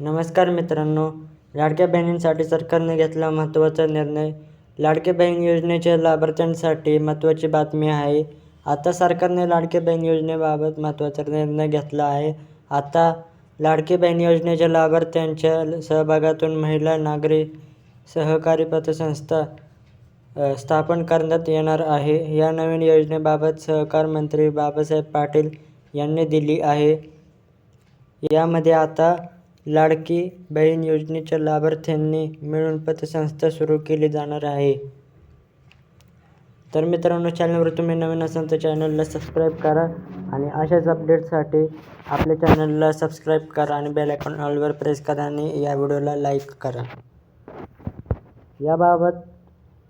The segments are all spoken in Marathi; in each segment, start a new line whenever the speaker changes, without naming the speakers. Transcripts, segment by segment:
नमस्कार मित्रांनो लाडक्या बहिणींसाठी सरकारने घेतला महत्त्वाचा निर्णय. लाडक्या बहीण योजनेच्या लाभार्थ्यांसाठी महत्त्वाची बातमी आहे आता सरकारने लाडक्या बहीण योजनेबाबत महत्त्वाचा निर्णय घेतला आहे. आता लाडकी बहीण योजनेच्या लाभार्थ्यांच्या सहभागातून महिला नागरी सहकारी पतसंस्था स्थापन करण्यात येणार आहे. या नवीन योजनेबाबत सहकार मंत्री बाबासाहेब पाटील यांनी दिली आहे. यामध्ये आता लाडकी बहीण योजनेच्या लाभार्थ्यांनी मिळून पतसंस्था सुरू केली जाणार आहे. तर मित्रांनो चॅनलवर तुम्ही नवीन असाल तर चॅनलला सबस्क्राईब करा आणि अशाच अपडेटसाठी आपल्या चॅनलला सबस्क्राईब करा आणि बेल आयकॉन ऑलवर प्रेस करा आणि या व्हिडिओला लाईक करा. याबाबत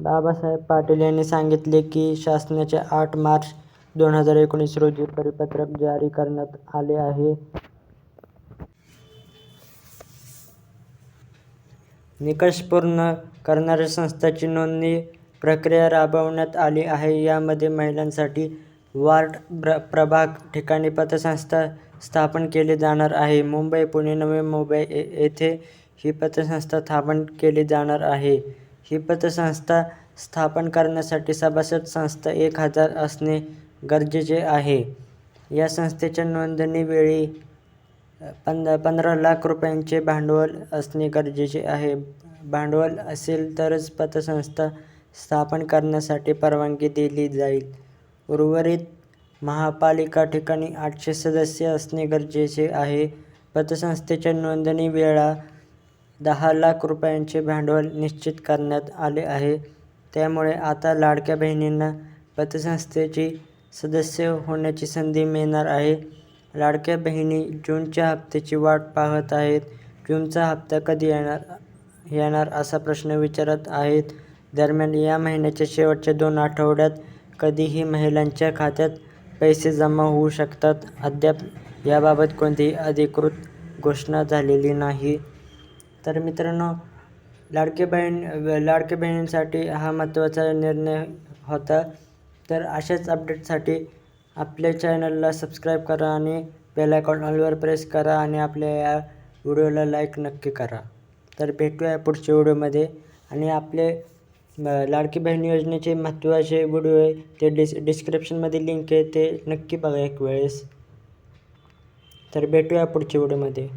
बाबासाहेब पाटील यांनी सांगितले की शासनाचे आठ मार्च दोन हजार एकोणीस रोजी परिपत्रक जारी करण्यात आले आहे. निकष पूर्ण करणाऱ्या संस्थांची नोंदणी प्रक्रिया राबवण्यात आली आहे. यामध्ये महिलांसाठी वार्ड प्र प्रभाग ठिकाणी पतसंस्था स्थापन केली जाणार आहे. मुंबई पुणे नवी मुंबई येथे ही पतसंस्था स्थापन केली जाणार आहे. ही पतसंस्था स्थापन करण्यासाठी सभासद संस्था एक हजार असणे गरजेचे आहे. या संस्थेच्या नोंदणीवेळी पंध पंधरा लाख रुपयांचे भांडवल असणे गरजेचे आहे. भांडवल असेल तरच पतसंस्था स्थापन करण्यासाठी परवानगी दिली जाईल. उर्वरित महापालिका ठिकाणी आठशे सदस्य असणे गरजेचे आहे. पतसंस्थेच्या नोंदणी वेळा दहा लाख रुपयांचे भांडवल निश्चित करण्यात आले आहे. त्यामुळे आता लाडक्या बहिणींना पतसंस्थेची सदस्य होण्याची संधी मिळणार आहे. लाडक्या बहिणी जूनच्या हप्त्याची वाट पाहत आहेत. जूनचा हप्ता कधी येणार येणार असा प्रश्न विचारत आहेत. दरम्यान या महिन्याच्या शेवटच्या दोन आठवड्यात कधीही महिलांच्या खात्यात पैसे जमा होऊ शकतात. अद्याप याबाबत कोणतीही अधिकृत घोषणा झालेली नाही. तर मित्रांनो लाडके बहीण लाडके बहिणींसाठी हा महत्त्वाचा निर्णय होता. तर अशाच अपडेटसाठी आपल्या चॅनलला सबस्क्राईब करा आणि बेल आयकॉन ऑलवर प्रेस करा आणि आपल्या या व्हिडिओला लाईक नक्की करा. तर भेटूया पुढच्या व्हिडिओमध्ये. आणि आपले लाडकी बहीण योजनेचे महत्त्वाचे व्हिडिओ आहे ते डिस डिस्क्रिप्शनमध्ये लिंक आहे ते नक्की बघा एक वेळेस. तर भेटूया पुढच्या व्हिडिओमध्ये.